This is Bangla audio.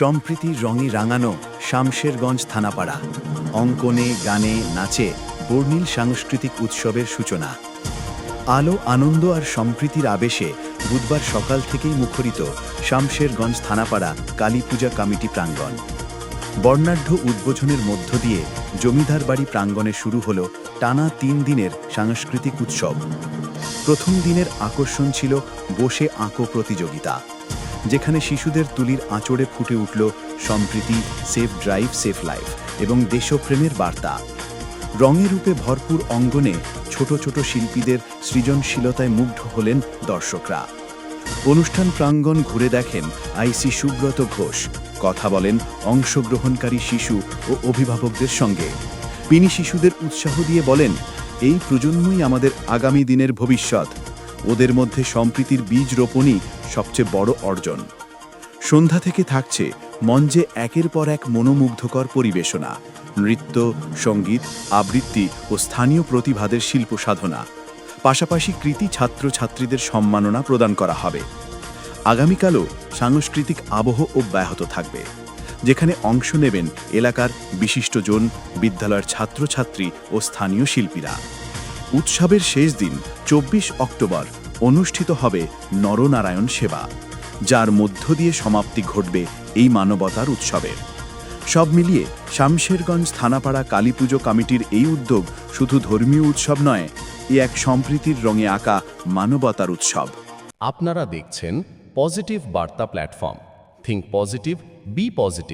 সম্প্রীতির রঙে রাঙানো শামশেরগঞ্জ থানাপাড়া। অঙ্কনে, গানে, নাচে বর্ণিল সাংস্কৃতিক উৎসবের সূচনা। আলো, আনন্দ আর সম্প্রীতির আবেশে বুধবার সকাল থেকেই মুখরিত শামশেরগঞ্জ থানাপাড়া কালী পূজা কমিটি প্রাঙ্গণ। বর্ণাঢ্য উদ্বোধনের মধ্য দিয়ে জমিদার বাড়ি প্রাঙ্গণে শুরু হলো টানা তিন দিনের সাংস্কৃতিক উৎসব। প্রথম দিনের আকর্ষণ ছিল বসে আঁকো প্রতিযোগিতা। যেখানে শিশুদের তুলির আঁচড়ে ফুটে উঠল সম্প্রীতি সেফ ড্রাইভ সেফ লাইফ এবং দেশপ্রেমের বার্তা। রঙে রূপে ভরপুর অঙ্গনে ছোট ছোট শিল্পীদের সৃজনশীলতায় মুগ্ধ হলেন দর্শকরা। অনুষ্ঠান প্রাঙ্গণ ঘুরে দেখেন আইসি সুব্রত ঘোষ। কথা বলেন অংশগ্রহণকারী শিশু ও অভিভাবকদের সঙ্গে। তিনি শিশুদের উৎসাহ দিয়ে বলেন, এই প্রজন্মই আমাদের আগামী দিনের ভবিষ্যৎ। ওদের মধ্যে সম্প্রীতির বীজ রোপণই সবচেয়ে বড় অর্জন। সন্ধ্যা থেকে থাকছে মঞ্চে একের পর এক মনোমুগ্ধকর পরিবেশনা, নৃত্য, সংগীত, আবৃত্তি ও স্থানীয় প্রতিভাদের শিল্প সাধনা। পাশাপাশি কৃতি ছাত্রছাত্রীদের সম্মাননা প্রদান করা হবে। আগামীকালও সাংস্কৃতিক আবহ অব্যাহত থাকবে, যেখানে অংশ নেবেন এলাকার বিশিষ্টজন বিদ্যালয়ের ছাত্রছাত্রী ও স্থানীয় শিল্পীরা। উৎসবের শেষ দিন, চব্বিশ অক্টোবর, অনুষ্ঠিত হবে নরনারায়ণ সেবা, যার মধ্য দিয়ে সমাপ্তি ঘটবে এই মানবতার উৎসবের সব মিলিয়ে শামশেরগঞ্জ থানাপাড়া কালীপুজো কমিটির এই উদ্যোগ শুধু ধর্মীয় উৎসব নয়, এ এক সম্প্রীতির রঙে আঁকা মানবতার উৎসব। আপনারা দেখছেন পজিটিভ বার্তা platform. Think positive be positive